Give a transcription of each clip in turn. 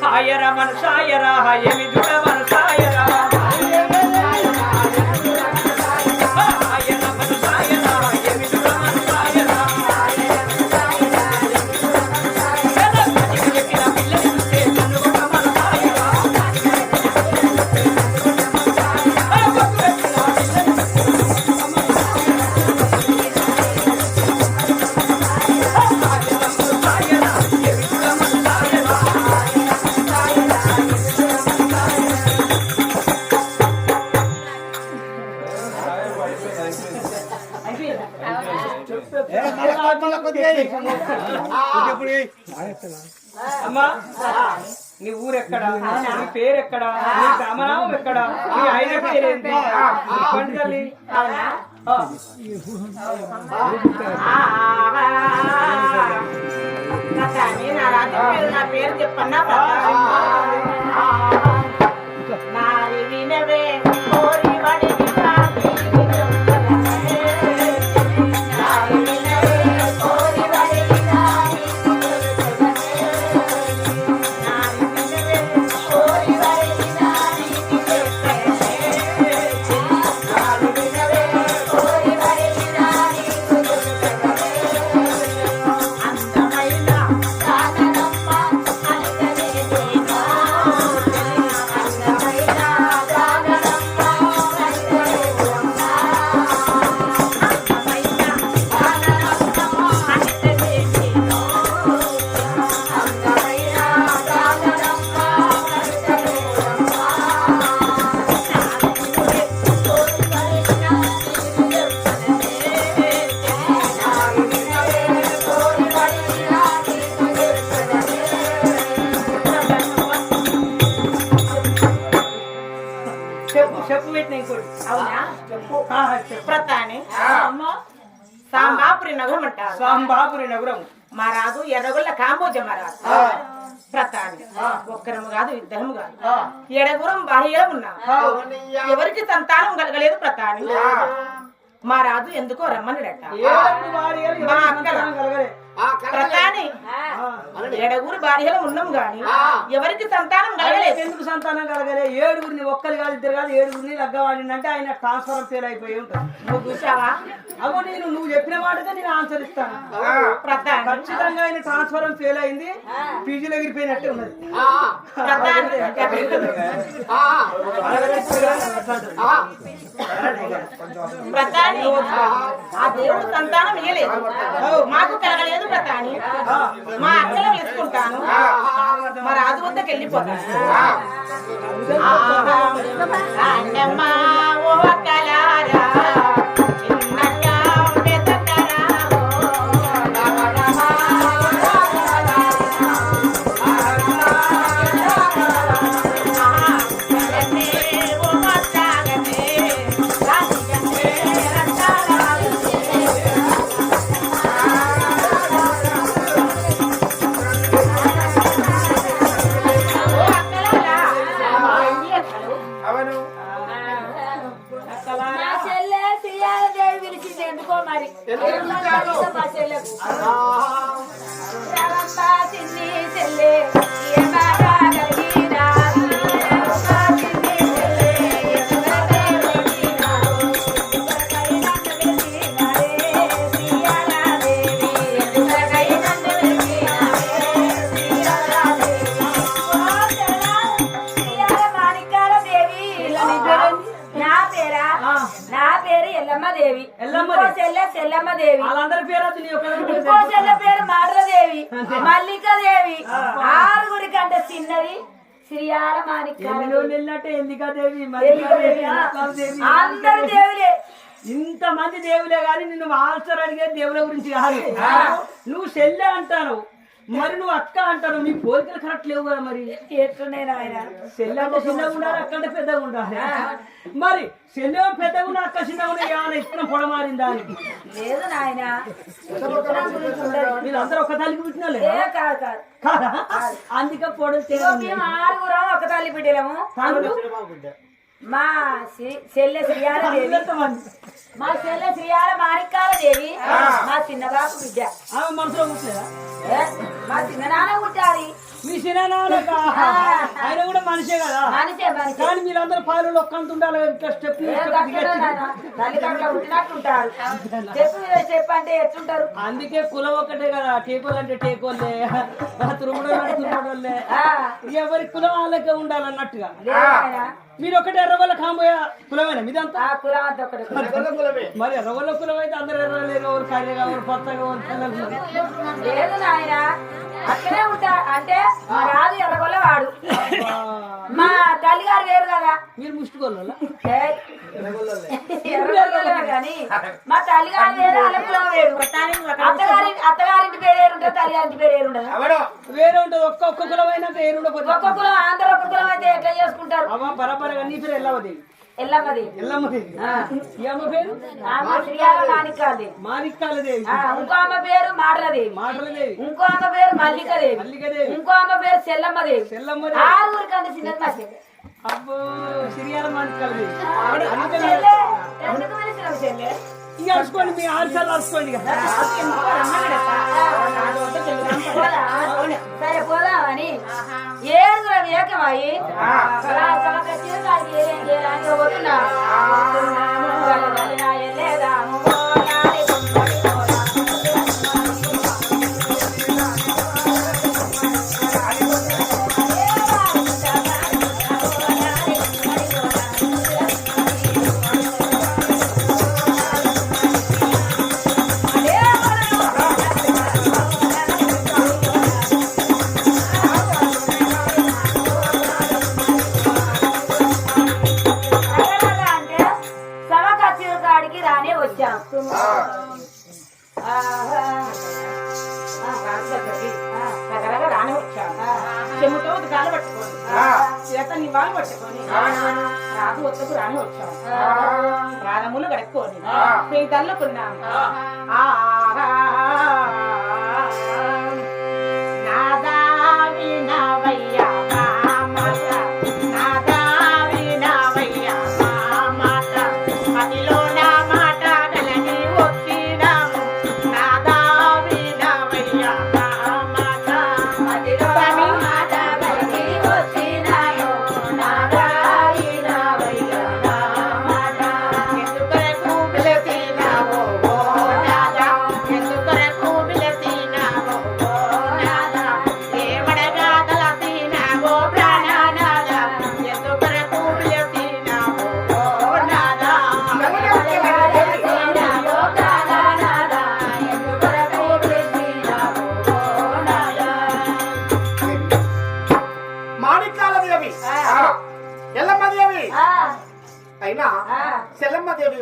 సాయర మనసాయర హయమి దుడ మనసాయర అమ్మా నీ ఊరెక్కడా నీ పేరెక్కడా నీ రామనామం ఎక్కడా నీ ఆయన పేరేంటి పండుగలి నా పేరు చెప్పన్నా అంటారు సాంబాపురి నగరం మా రాజు ఎర్రగొల్ల కాంబోజ మహారాజు ప్రతాని ఒక్కరము కాదు ఇద్దరము కాదు. ఎడగురం బాహ్యం ఉన్నా. ఎవరికి సంతానం కలగలేదు ప్రతాని మా రాజు ఎందుకో భార్యలు మా అక్కల. ప్రతాని ఎడగురు భార్యలు ఉన్నాం గాని ఎవరికి సంతానం కలగలేదు. ఎందుకు సంతానం కలగలే? ఏడుగురిని ఒక్కరు కాదు ఇద్దరు కాదు ఏడుగురిని లగ్గవాడినంటే ఆయన ట్రాన్స్ఫర్ ఫెయిల్ అయిపోయి ఉంటాడు నువ్వు చూసావా? అగో నేను నువ్వు చెప్పిన మాటకే నేను ఆన్సర్ ఇస్తాను. ఖచ్చితంగా ఆయన ట్రాన్స్ఫర్ ఫెయిల్ అయింది. పీజీలో ఎగిరిపోయినట్టే ఉన్నది. ప్రతాని ఆ. దేవుడు సంతానం ఇయ్యలేదు. మాకు కలగలేదు ప్రతాని మా అక్కలు వేసుకుంటాను మా రాజు వద్దకు వెళ్ళిపోతాను. అన్నమ్మ ఓ అక్కలారా. నా పేరు ఎల్లమ్మ దేవి. ఎల్లమ్మ దేవి. చెల్లె సెల్లమ్మ దేవి. వాళ్ళందరి పేరు ఇంకో చెల్లె పేరు మాటలదేవి మల్లికాదేవి ఆరుగురి కంటే చిన్నది. శ్రీయాల దేవి. అందరు దేవులే. ఇంత మంది దేవులే గాని నిన్ను ఆన్సర్ అడిగే దేవుల గురించి కాదు. నువ్వు చెల్లె అంటాను. మరి నువ్వు అక్క అంటాను. నీ పోలికలు కరెక్ట్ లేవు కదా మరి? ఎట్లున్నాయి నాయన? చెల్లె అంటే చిన్నగా ఉండాలి అక్క అంటే పెద్దగా ఉండాలి. మరి చెల్లె పెద్దగా ఉన్న అక్క చిన్నగా ఉన్న ఏమైనా ఇష్టం పొడమారిందా లేదు నాయన. వీళ్ళందరూ ఒక తల్లికి పుట్టిన ఏ కాదు కాదు. కాదా? అందుకే పొడలు మేము ఆరుగురం ఒక తల్లి బిడ్డలము. మా చెల్లె శ్రీయాల దేవి. మా చెల్లె శ్రీయాల మాణిక్యాల దేవి. మా చిన్న బాబు బిడ్డ. మనసులో మా చిన్న నాన్న పుట్టాలి. మీ చిన్ననాన్నక ఆయన కూడా మనిషే కదా. కానీ మీరందరూ పాలలో ఒక్కంత ఉండాలి స్టెప్ ఏ కట్టడు నాయన. తల్లి కట్ల పుట్టినట్టుంటారు చెప్పు చెప్పు అంటే ఎట్లుంటారు? అందుకే కులం ఒక్కటే కదా. టేకోలు అంటే టేకోళ్ళే తురుముడు తురుముడోళ్ళే ఆ, ఎవరి కులం వాళ్ళకే ఉండాలన్నట్టుగా. మీరు ఒకటే ఎర్రగొల్ల కాంబోయ కులమేనా? మీదంతా? కులం. మరి ఎర్రగొల్ల కులం అయితే అందరు ఎర్రలేరు ఎవరు కర్రెగా ఎవరు కొత్తగా ఎవరు తెల్లగా లేదు నాయన అక్కడే ఉంటా. అంటే మా రాజు ఎర్రగొల్ల వాడు. మా తల్లిగారు వేరు కదా. మీరు కానీ మా తల్లిగారు వేరు అలకులో వేరు. అత్తగారి అత్తగారింటి పేరు ఏరుంటుంది తల్లిగారింటి పేరు ఏరుండదు వేరే ఉంటుంది ఒక్క ఒక్క కులమైన పేరు ఉండకపోతే ఒక్క కులం ఆంధ్ర కులం అయితే ఎట్లా చేసుకుంటారు? అమ్మ బరాబరగా నీ పేరు ఎల్లవది ఎల్లమ్మది ఎల్లమ్మదేవి. ఈ అమ్మ పేరు? ఆమె శ్రీయాల మాణిక్యాలది. మాణిక్యాలదేవి. ఆ, ఇంకో అమ్మ పేరు మాటలదేవి. మాటలదేవి. ఇంకో అమ్మ పేరు మల్లికదేవి. మల్లికదేవి. ఇంకో అమ్మ పేరు సెల్లమ్మదేవి. సెల్లమ్మదేవి. ఆరుగురు కంటే. అబ్బో మాణిక్యాలదేవి. అరుచుకోండి మీ ఆరు సార్లు అరుచుకోండి? సరే పోదామని. ఏడుగురం ఏకమయ్యి పోతున్నా వచ్చాం ఆహా. రాని వచ్చాను చెముతో కాలు చేత నీ వాళ్ళు పట్టుకొని రాదు వద్దకు రాని వచ్చాను రాధములు గడుపుకొని మీ తల్లుకున్నాం నాదా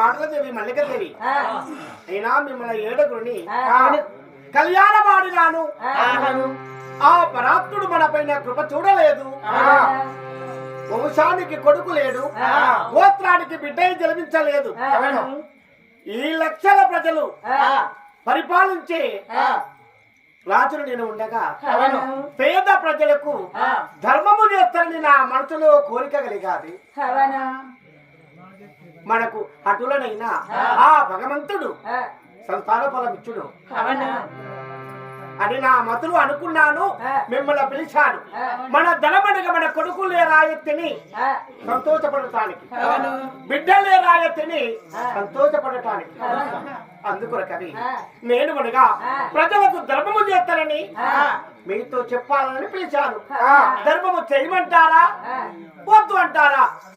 మాటలదేవి మల్లికదేవి. అయినా మిమ్మల్ని ఏడుగురిని ఆ. కళ్యాణమాడినాను ఆ. ఆ పరాత్ముడు మన పైన కృప చూడలేదు. వంశానికి కొడుకు లేడు. గోత్రానికి బిడ్డ జన్మించలేదు. ఈ లక్షల ప్రజలు పరిపాలించే రాజును నేను ఉండగా పేద ప్రజలకు ధర్మము చేస్తానని నా మనసులో కోరిక కలిగాది? మనకు అటులనైనా ఆ భగవంతుడు సంతాన అవునా? అని నా మతులు అనుకున్నాను. మిమ్మల్ని పిలిచాను. మన ధనమనగా మన కొడుకులే రాయెత్తిని ఆ, సంతోషపడటానికి బిడ్డలే రాయెత్తిని సంతోషపడటానికి అందుకొరకని ఆ. నేను మనగా ఆ. ప్రజలకు ధర్మము చేస్తానని. మీతో చెప్పాలని పిలిచాను. ధర్మము చేయమంటారా. వద్దు అంటారా